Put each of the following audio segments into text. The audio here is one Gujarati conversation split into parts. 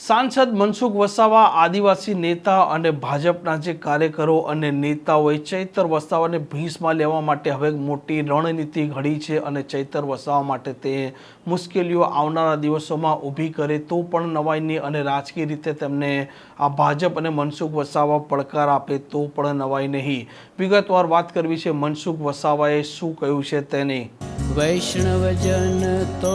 સાંસદ મનસુખ વસાવા, આદિવાસી નેતા અને ભાજપના જે કાર્યકરો અને નેતાઓએ ચૈતર વસાવાને ભીંસમાં લેવા માટે હવે મોટી રણનીતિ ઘડી છે અને ચૈતર વસાવા માટે તે મુશ્કેલીઓ આવનારા દિવસોમાં ઊભી કરે તો પણ નવાઈ નહીં અને રાજકીય રીતે તેમને આ ભાજપ અને મનસુખ વસાવા પડકાર આપે તો પણ નવાઈ નહીં. વિગતવાર વાત કરવી છે મનસુખ વસાવાએ શું કહ્યું છે તેની? વૈષ્ણવજન તો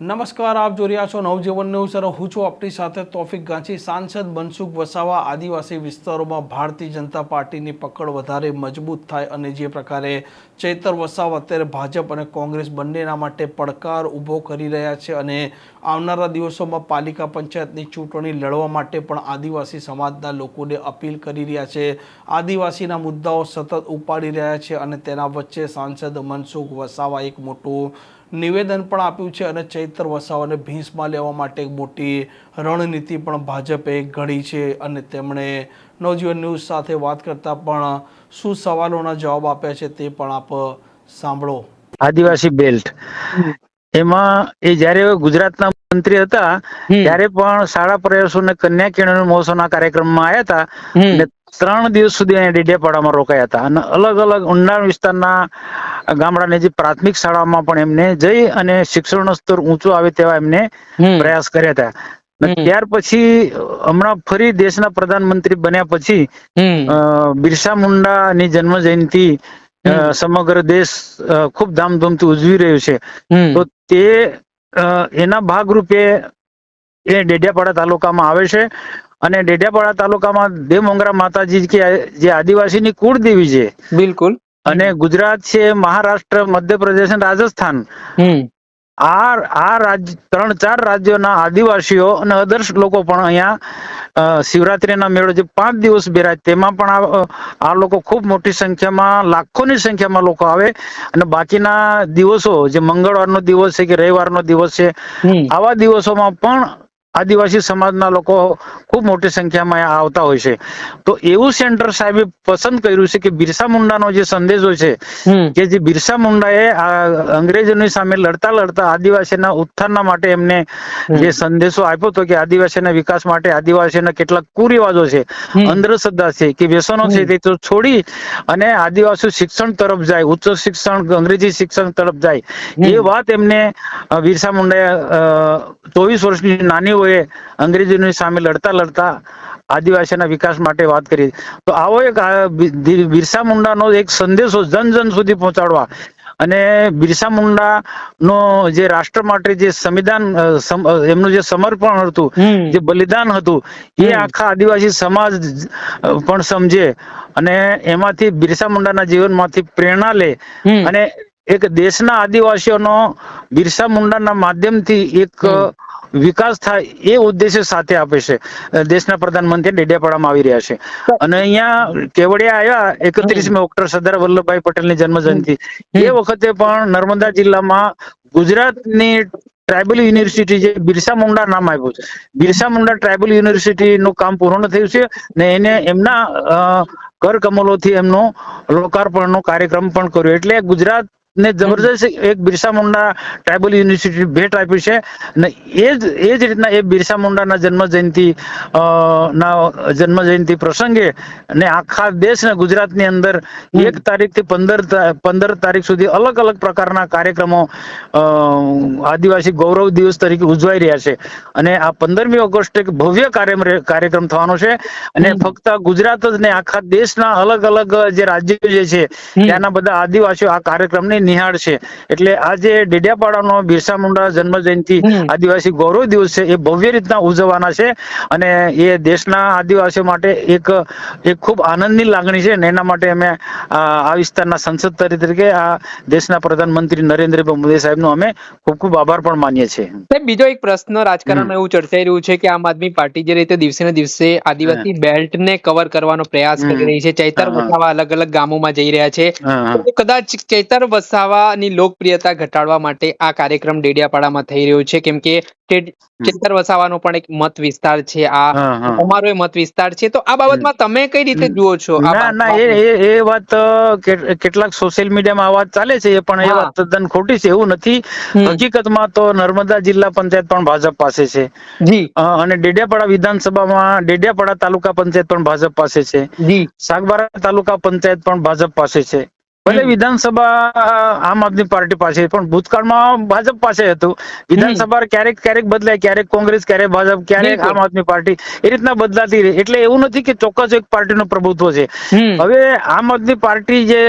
નમસ્કાર, આપ જોઈ રહ્યા છો નવજીવન ન્યૂઝ અને હું છું આપણી સાથે તોફિક ગાંચી. સાંસદ મનસુખ વસાવા આદિવાસી વિસ્તારોમાં ભારતીય જનતા પાર્ટીની પકડ વધારે મજબૂત થાય અને જે પ્રકારે ચૈતર વસાવા અત્યારે ભાજપ અને કોંગ્રેસ બંનેના માટે પડકાર ઊભો કરી રહ્યા છે અને આવનારા દિવસોમાં પાલિકા પંચાયતની ચૂંટણી લડવા માટે પણ આદિવાસી સમાજના લોકોને અપીલ કરી રહ્યા છે. આદિવાસીના મુદ્દાઓ સતત ઉપાડી રહ્યા છે અને તેના વચ્ચે સાંસદ મનસુખ વસાવા એક મોટું નિવેદન પણ આપ્યું છે અને ચૈતર વસાવાને ભીંસમાં લેવા માટે એક મોટી રણનીતિ પણ ભાજપે ઘડી છે અને તેમણે નવજીવન ન્યૂઝ સાથે વાત કરતા પણ શું સવાલોના જવાબ આપ્યા છે તે પણ આપ સાંભળો. આદિવાસી બેલ્ટ. એમાં એ જયારે ગુજરાતના મંત્રી હતા ત્યારે પણ શાળા પ્રયાસો ને કન્યા કિરણ મહોત્સવના કાર્યક્રમમાં આવ્યા હતા. અને ત્રણ દિવસ સુધી અહીંયા ડેડિયાપાડામાં રોકાયા હતા. અને અલગ અલગ ઊંડાણ વિસ્તારના ગામડાની જે પ્રાથમિક શાળામાં પણ એમને જઈ અને શિક્ષણનો સ્તર ઊંચો આવે તેવા એમને પ્રયાસ કર્યા હતા. ત્યાર પછી હમણાં ફરી દેશના પ્રધાનમંત્રી બન્યા પછી બિરસા મુંડાની જન્મ જયંતિ સમગ્ર દેશ ખૂબ ધામધૂમથી ઉજવી રહ્યું છે. તો તે એના ભાગરૂપે એ ડેડિયાપાડા તાલુકામાં આવે છે અને ડેડિયાપાડા તાલુકામાં દેવમોંગરા માતાજી કે જે આદિવાસીની કુળદેવી છે બિલકુલ. અને ગુજરાત છે મહારાષ્ટ્ર મધ્યપ્રદેશ અને રાજસ્થાન. આ આ રાજ્ય ત્રણ ચાર રાજ્યોના આદિવાસીઓ અને અદર્શ લોકો પણ અહીંયા શિવરાત્રીના મેળો જે પાંચ દિવસ બેરાય તેમાં પણ આ લોકો ખૂબ મોટી સંખ્યામાં લાખોની સંખ્યામાં લોકો આવે અને બાકીના દિવસો જે મંગળવારનો દિવસ છે કે રવિવારનો દિવસ છે આવા દિવસોમાં પણ આદિવાસી સમાજના લોકો ખૂબ મોટી સંખ્યામાં આવતા હોય છે. તો એવું સેન્ટર સાહેબે પસંદ કર્યું છે કે બિરસા મુંડાનો જે સંદેશો છે કે જે બિરસા મુંડાએ અંગ્રેજોની સામે લડતા લડતા આદિવાસીના ઉત્થાનના માટે એમને જે સંદેશો આપ્યો હતો કે આદિવાસીના વિકાસ માટે આદિવાસીના કેટલાક કુરિવાજો છે અંધશ્રદ્ધા છે કે વ્યસનો છે તે તો છોડી અને આદિવાસી શિક્ષણ તરફ જાય ઉચ્ચ શિક્ષણ અંગ્રેજી શિક્ષણ તરફ જાય. એ વાત એમને બિરસા મુંડાએ ચોવીસ વર્ષની નાની વયે અંગ્રેજોની સામે લડતા લડતા આદિવાસીના વિકાસ માટે વાત કરી. તો આવો એક બિરસા મુંડાનો એક સંદેશો જન જન સુધી પહોંચાડવા. અને બિરસા મુંડા નો જે રાષ્ટ્ર માટે જે સંવિધાન એમનું જે સમર્પણ હતું જે બલિદાન હતું એ આખા આદિવાસી સમાજ પણ સમજે. અને એમાંથી બિરસા મુંડાના જીવનમાંથી પ્રેરણા લે. અને એક દેશના આદિવાસીઓનો બિરસા મુંડાના માધ્યમથી એક વિકાસ થાય એ ઉદ્દેશ્ય સાથે આપે છે. દેશના પ્રધાનમંત્રી ડેડિયાપાડામાં આવી રહ્યા છે. અને અહીંયા કેવડિયા આવ્યા એકત્રીસમી ઓક્ટોબર સરદાર વલ્લભભાઈ પટેલની જન્મ જયંતિ એ વખતે પણ નર્મદા જિલ્લામાં ગુજરાતની ટ્રાઇબલ યુનિવર્સિટી જે બિરસા મુંડા નામ આપ્યું છે. બિરસા મુંડા ટ્રાઇબલ યુનિવર્સિટીનું કામ પૂર્ણ થયું છે ને એને એમના અ, કર કમલોથી એમનો લોકાર્પણનો કાર્યક્રમ પણ કર્યો. એટલે ગુજરાત ને જબરજસ્ત એક બિરસા મુંડા ટ્રાઇબલ યુનિવર્સિટી ભેટ આપી છે. ને એ જ એ જ રીતના એ બિરસા મુંડાના જન્મ જયંતિ ના જન્મ જયંતિ પ્રસંગે ને આખા દેશ ને ગુજરાતની અંદર એક તારીખથી પંદર પંદર તારીખ સુધી અલગ અલગ પ્રકારના કાર્યક્રમો આદિવાસી ગૌરવ દિવસ તરીકે ઉજવાઈ રહ્યા છે. અને આ પંદરમી ઓગસ્ટ એક ભવ્ય કાર્યક્રમ કાર્યક્રમ થવાનો છે. અને ફક્ત ગુજરાત જ ને આખા દેશના અલગ અલગ જે રાજ્યો જે છે ત્યાંના બધા આદિવાસીઓ આ કાર્યક્રમને નિહાળશે એટલે આજે ડેડિયાપાડાનો બિરસા મુંડા જન્મ જયંતિ આદિવાસી ગૌરવ દિવસ છે એ ભવ્ય રીતના ઉજવવાના છે અને એ દેશના આદિવાસીઓ માટે એક એક ખૂબ આનંદની લાગણી છે અને એના માટે અમે આ વિસ્તારના સંસદ તરીકે આ દેશના પ્રધાનમંત્રી નરેન્દ્રભાઈ મોદી સાહેબનો અમે ખૂબ ખૂબ આભાર પણ માનીએ છીએ. બીજો એક પ્રશ્ન રાજકારણમાં એવું ચર્ચાઈ રહ્યું છે કે આમ આદમી પાર્ટી જે રીતે દિવસે ને દિવસે આદિવાસી બેલ્ટ ને કવર કરવાનો પ્રયાસ કરી રહી છે ચૈતર. વસાવા અલગ અલગ ગામોમાં જઈ રહ્યા છે. કદાચ ચૈતર વસાવા વસાવાની લોકપ્રિયતા ઘટાડવા માટે આ કાર્યક્રમ ડેડિયાપાડામાં થઈ રહ્યો છે. કેમ કે ચેતર વસાવાનો પણ એક મત વિસ્તાર છે. આ એ મત વિસ્તાર છે. તો આ બાબતમાં તમે કઈ રીતે જુઓ છો ના ના એ એ વાત કેટલાક સોશિયલ મીડિયામાં આ વાત ચાલે છે. એ પણ એ વાત તદ્દન ખોટી છે. એવું નથી. હકીકતમાં તો નર્મદા જિલ્લા પંચાયત પણ ભાજપ પાસે છે. જી. અને ડેડિયાપાડા વિધાનસભામાં ડેડિયાપાડા તાલુકા પંચાયત પણ ભાજપ પાસે છે. જી. સાગબારા તાલુકા પંચાયત પણ ભાજપ પાસે છે. ભલે વિધાનસભા આમ આદમી પાર્ટી પાસે પણ ભૂતકાળમાં ભાજપ પાસે હતું. વિધાનસભા ક્યારેક ક્યારેક બદલાય ક્યારેક કોંગ્રેસ ક્યારેક ભાજપ ક્યારેક આમ આદમી પાર્ટી. એ રીતના બદલાતી રહી. એટલે એવું નથી કે ચોક્કસ એક પાર્ટીનું પ્રભુત્વ છે. હવે આમ આદમી પાર્ટી જે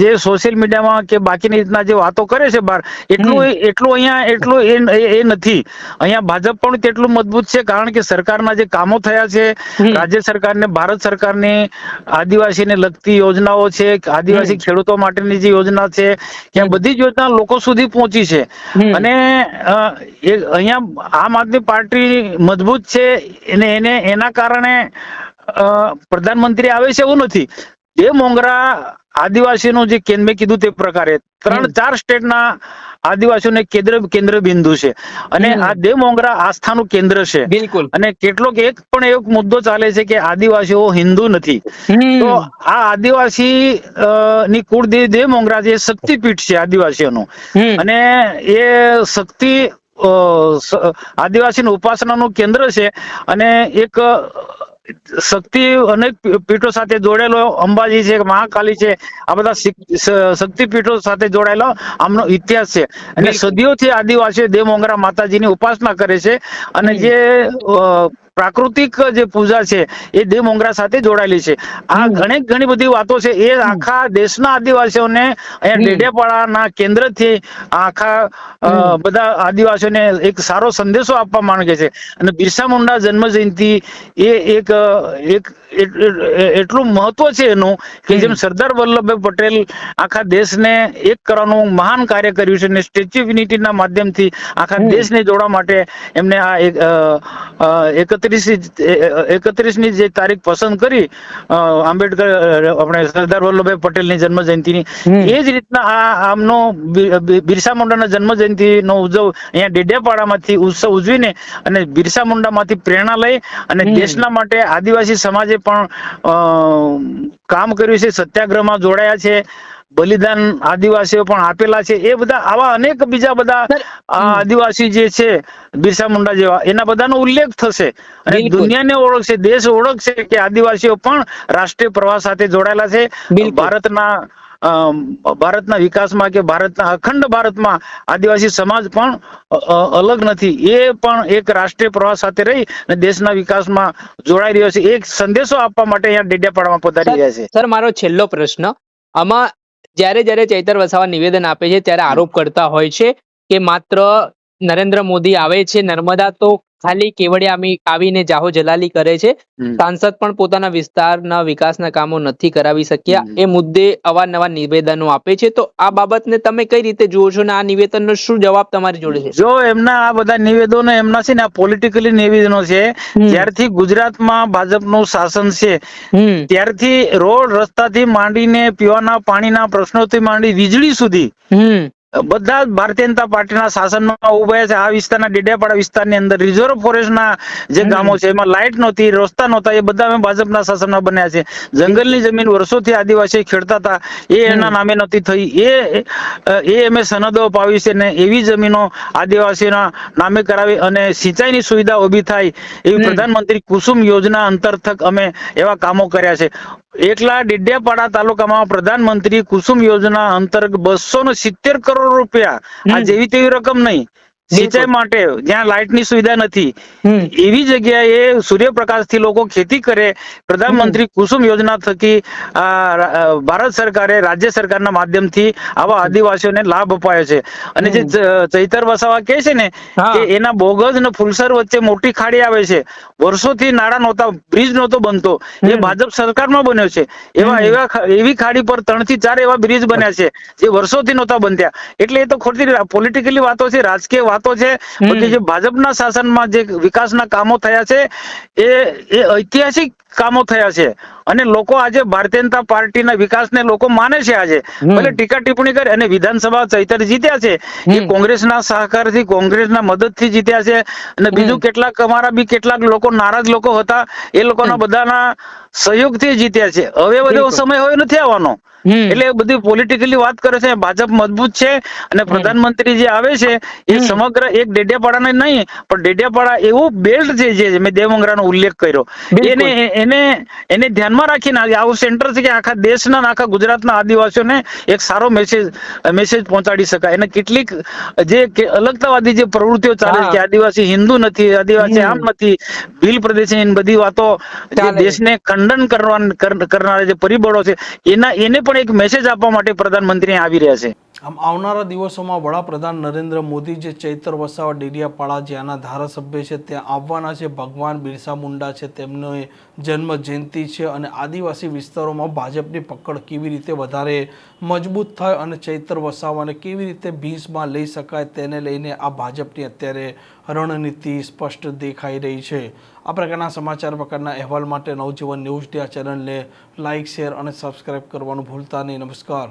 જે સોશિયલ મીડિયામાં કે બાકીની રીતના જે વાતો કરે છે બહાર એટલું એટલું અહીંયા એટલું એ નથી. અહીંયા ભાજપ પણ તેટલું મજબૂત છે કારણ કે સરકારના જે કામો થયા છે. રાજ્ય સરકારને ભારત સરકારની આદિવાસીને લગતી યોજનાઓ છે આદિવાસી ખેડૂતો માટેની જે યોજના છે ત્યાં બધી જ યોજના લોકો સુધી પહોંચી છે. અને અહીંયા આમ આદમી પાર્ટી મજબૂત છે એને એને એના કારણે પ્રધાનમંત્રી આવે છે એવું નથી. એ મોંગરા આદિવાસીનું જે કેન્દ્ર મેં કીધું તે પ્રકારે ત્રણ. ચાર સ્ટેટના આદિવાસીઓને કેન્દ્ર કેન્દ્ર બિંદુ છે. અને આ દે મોંગરા આસ્થાનું કેન્દ્ર છે. બિલકુલ. અને કેટલોક એક પણ એક મુદ્દો ચાલે છે કે આદિવાસીઓ હિન્દુ નથી. તો આ આદિવાસી ની કુળદેવી દે મોંગરા જે શક્તિપીઠ છે આદિવાસીઓનું. અને એ શક્તિ આદિવાસીનું ઉપાસનાનું કેન્દ્ર છે. અને એક શક્તિ અનેક પીઠો સાથે જોડેલો અંબાજી છે મહાકાલી છે આ બધા શક્તિ પીઠો સાથે જોડાયેલો આમનો ઇતિહાસ છે. અને. સદીઓથી આદિવાસીઓ દેવમોંગરા માતાજીની ઉપાસના કરે છે. અને જે પ્રાકૃતિક જે પૂજા છે એ દેવ મોંગરા સાથે જોડાયેલી છે. આ ઘણી ઘણી બધી વાતો છે એ આખા દેશના આદિવાસીઓને અહીંયા હમ. ડેડિયાપાડાના કેન્દ્રથી આખા બધા આદિવાસીઓને એક સારો સંદેશો આપવા માંગે છે. અને બિરસા મુંડા જન્મ જયંતિ એ એક એક એટ- એટ- એટલું મહત્વ છે એનું કે જેમ સરદાર વલ્લભભાઈ પટેલ આખા દેશને એક કરવાનું મહાન કાર્ય કર્યું છે અને સ્ટેચ્યુ ઓફ યુનિટીના માધ્યમથી આખા દેશને જોડવા માટે એમને આ એક એકત્રીસ એકત્રીસની જે તારીખ પસંદ કરી આંબેડકર આપણે સરદાર વલ્લભભાઈ પટેલની જન્મ જયંતિની. એ જ રીતના આ આમનો બિરસા મુંડાના જન્મ જયંતિનો ઉજવ અહીંયા ડેડિયાપાડામાંથી ઉત્સવ ઉજવીને અને બિરસા મુંડામાંથી પ્રેરણા લઈ અને. દેશના માટે આદિવાસી સમાજે પણ કામ કર્યું છે સત્યાગ્રહમાં જોડાયા છે બલિદાન આદિવાસીઓ પણ આપેલા છે. એ બધા આવા અનેક બીજા બધા આદિવાસી જે છે બિરસા મુંડા જેવા એના બધાનો ઉલ્લેખ થશે. અને. દુનિયાને ઓળખશે દેશ ઓળખશે કે આદિવાસીઓ પણ રાષ્ટ્રીય પ્રવાહ સાથે જોડાયેલા છે. ભારતના ભારતના વિકાસમાં કે ભારતના અખંડ ભારતમાં આદિવાસી સમાજ પણ અલગ નથી. એ પણ એક રાષ્ટ્રીય પ્રવાહ સાથે રહી અને દેશના વિકાસમાં જોડાઈ રહ્યો છે. એક સંદેશો આપવા માટે અહીંયા ડેડિયાપાડામાં પધારી રહ્યા છે. સર મારો છેલ્લો પ્રશ્ન. આમાં જ્યારે જ્યારે ચૈતર વસાવા નિવેદન આપે છે ત્યારે આરોપ કરતા હોય છે કે માત્ર નરેન્દ્ર મોદી આવે છે. નર્મદા તો ખાલી કેવડિયા આવીને જાહો જલાલી કરે છે. સાંસદ પણ પોતાના વિસ્તારના વિકાસના કામો નથી કરાવી શક્યા. એ મુદ્દે અવારનવાર નિવેદનો આપે છે. તો આ બાબતને તમે કઈ રીતે જુઓ છો અને આ નિવેદનનો શું જવાબ તમારી જોડે છે? જો એમના આ બધા નિવેદનો એમના છે ને આ પોલિટિકલી નિવેદનો છે. જ્યારથી ગુજરાતમાં ભાજપનું શાસન છે ત્યારથી રોડ રસ્તાથી માંડીને પીવાના પાણીના પ્રશ્નોથી માંડી વીજળી સુધી બધા ભારતીય જનતા પાર્ટીના શાસનમાં ઊભા છે. આ વિસ્તારના ડેડિયાપાડા વિસ્તારની અંદર રિઝર્વ ફોરેસ્ટના જે ગામો છે એમાં લાઇટ નહોતી રસ્તા નહોતા એ બધા અમે ભાજપના શાસનમાં બન્યા છે. જંગલની જમીન વર્ષોથી આદિવાસી ખેડતા હતા. એ એના નામે નહોતી થઈ. એ એ અમે સનદો અપાવી છે ને એવી જમીનો આદિવાસીના નામે કરાવી અને સિંચાઈની સુવિધા ઊભી થાય એવી પ્રધાનમંત્રી કુસુમ યોજના અંતર્થક અમે એવા કામો કર્યા છે. એકલા ડેડિયાપાડા તાલુકામાં પ્રધાનમંત્રી કુસુમ યોજના અંતર્ગત બસો ને સિત્તેર કરોડ રૂપિયા. આ જેવી તેવી રકમ નહીં. સિંચાઈ માટે જ્યાં લાઇટની સુવિધા નથી એવી જગ્યાએ સૂર્યપ્રકાશથી લોકો ખેતી કરે. પ્રધાનમંત્રી કુસુમ યોજના થકી ભારત સરકારે રાજ્ય સરકારના માધ્યમથી આવા આદિવાસીઓને લાભ અપાયો છે. અને જે ચૈતર વસાવા કે છે ને કે એના બોગજ ને ફુલસર વચ્ચે મોટી ખાડી આવે છે. વર્ષોથી નાળા નહોતા બ્રિજ નહોતો બનતો. એ ભાજપ સરકારમાં બન્યો છે. એવા એવા એવી ખાડી પર ત્રણથી ચાર એવા બ્રિજ બન્યા છે જે વર્ષોથી નહોતા બનતા. એટલે એ તો ખોટી પોલિટિકલી વાતો છે રાજકીય વાતો છે. બાકી જે ભાજપના શાસનમાં જે વિકાસના કામો થયા છે એ એ ઐતિહાસિક કામો થયા છે. અને લોકો આજે ભારતીય જનતા પાર્ટીના વિકાસને લોકો માને છે આજે. ભલે ટીકા ટિપ્પણી કરે અને વિધાનસભા ચૈતર જીત્યા છે. એ કોંગ્રેસના સહકારથી કોંગ્રેસના મદદથી જીત્યા છે. અને બીજું કેટલાક અમારા બી કેટલાક લોકો નારાજ લોકો હતા. એ લોકોના બધાના સહયોગથી જીત્યા છે. હવે બધો સમય હવે નથી આવવાનો. એટલે બધી પોલિટિકલી વાત કરે છે. ભાજપ મજબૂત છે. અને પ્રધાનમંત્રી જે આવે છે એ સમગ્ર એક ડેડિયાપાડાને નહીં પણ ડેડિયાપાડા એવું બેલ્ટ છે જે મેં દેવમંગરાનો ઉલ્લેખ કર્યો. એને એને એને ધ્યાનમાં રાખીને આવું સેન્ટર છે કે આખા દેશના આખા ગુજરાતના આદિવાસીઓને એક સારો મેસેજ મેસેજ પહોંચાડી શકાય. અને કેટલીક જે અલગતાવાદી જે પ્રવૃત્તિઓ ચાલે છે કે આદિવાસી હિન્દુ નથી આદિવાસી આમ નથી ભીલ પ્રદેશની બધી વાતો જે. દેશને ખંડન કરવા કરનારા જે પરિબળો છે એના એને પણ એક મેસેજ આપવા માટે પ્રધાનમંત્રી આવી રહ્યા છે. આમ આવનારા દિવસોમાં વડાપ્રધાન નરેન્દ્ર મોદી જે ચૈતર વસાવા ડેડિયાપાડા જ્યાંના ધારાસભ્ય છે, ત્યાં આવવાના છે. ભગવાન બિરસા મુંડા છે, તેમનો જન્મ જયંતિ છે અને આદિવાસી વિસ્તારોમાં ભાજપની પકડ કેવી રીતે વધારે મજબૂત થાય અને ચૈતર વસાવાને કેવી રીતે ભીંસમાં લઈ શકાય તેને લઈને આ ભાજપની અત્યારે રણનીતિ સ્પષ્ટ દેખાઈ રહી છે. આ પ્રકારના સમાચાર પ્રકારના અહેવાલ માટે નવજીવન ન્યૂઝ ડે ચેનલને લાઇક, શેર અને સબસ્ક્રાઇબ કરવાનું ભૂલતા નહીં. નમસ્કાર.